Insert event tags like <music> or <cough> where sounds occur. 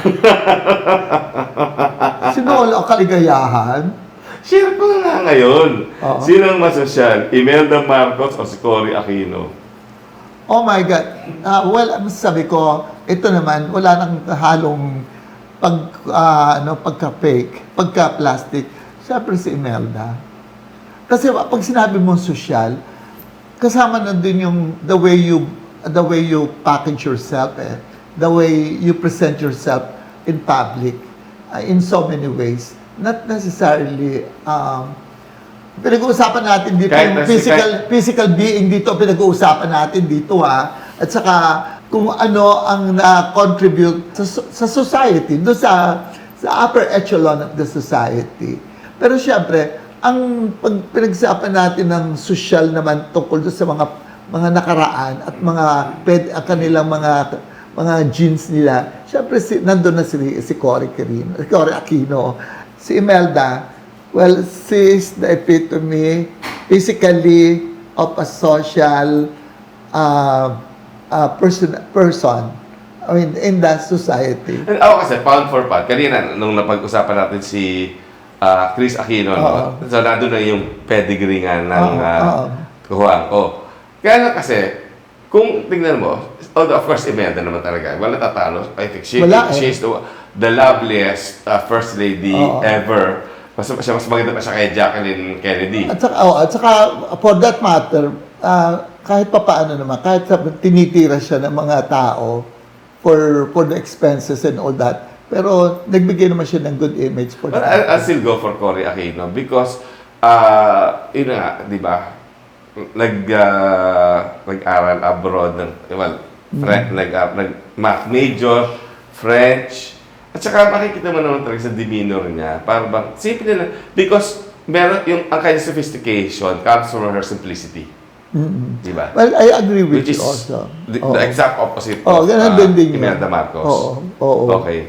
<laughs> Sinol ang kaligayahan. Share ko na nga ngayon. Oo. Sino ang masosyal? Imelda Marcos o si Cory Aquino? Oh my God. Ah, well, sabi ko, ito naman, wala nang halong pag, ah, ano, pagka-fake, pagka-plastic. Siyempre si Imelda. Kasi pag sinabi mo social, kasama na din yung the way you the way you package yourself eh. The way you present yourself in public uh, in so many ways. Not necessarily um, pinag-uusapan natin dito Kahit yung na si- physical physical being dito pinag-uusapan natin dito ha. At saka kung ano ang na-contribute sa, sa society, do sa sa upper echelon of the society. Pero siyempre, ang pag pinag-usapan natin ng social naman tungkol sa mga mga nakaraan at mga ped, ang kanilang mga mga genes nila. Siyempre si nandoon na si si Cory Aquino, si Cory Aquino, si Imelda. Well, she is the epitome physically of a social uh, uh, person person. I mean, in that society. And ako kasi, pound for pound, kanina nung napag-usapan natin si ah, Chris Aquino, no? So nandun na yung pedigree nga ng uh, oo. kuhaan ko. Kaya lang kasi, kung tingnan mo, although of course, Imelda naman talaga, wala tatalo. I think she, Wala eh. she's the, the loveliest uh, first lady Oo. ever. Mas, siya, mas maganda pa siya kay Jacqueline Kennedy. At saka, oh, at saka for that matter, ah, kahit pa paano naman, kahit sa, tinitira siya ng mga tao for for the expenses and all that, pero nagbigay naman siya ng good image for But that. I, I'll still go for Cory Aquino because, uh, yun na nga, di ba, nag, uh, nag-aral abroad ng, well, French, nag, uh, nag, math major, French, at saka makikita mo naman talaga sa demeanor niya, parang bang, simple na, because meron yung, ang kanyang sophistication comes from her simplicity. Mm-mm. Di ba? Well, I agree with Which is you also. the, Oo. the exact opposite Oo, of uh, din. Imelda Marcos. Oo, oo. Okay.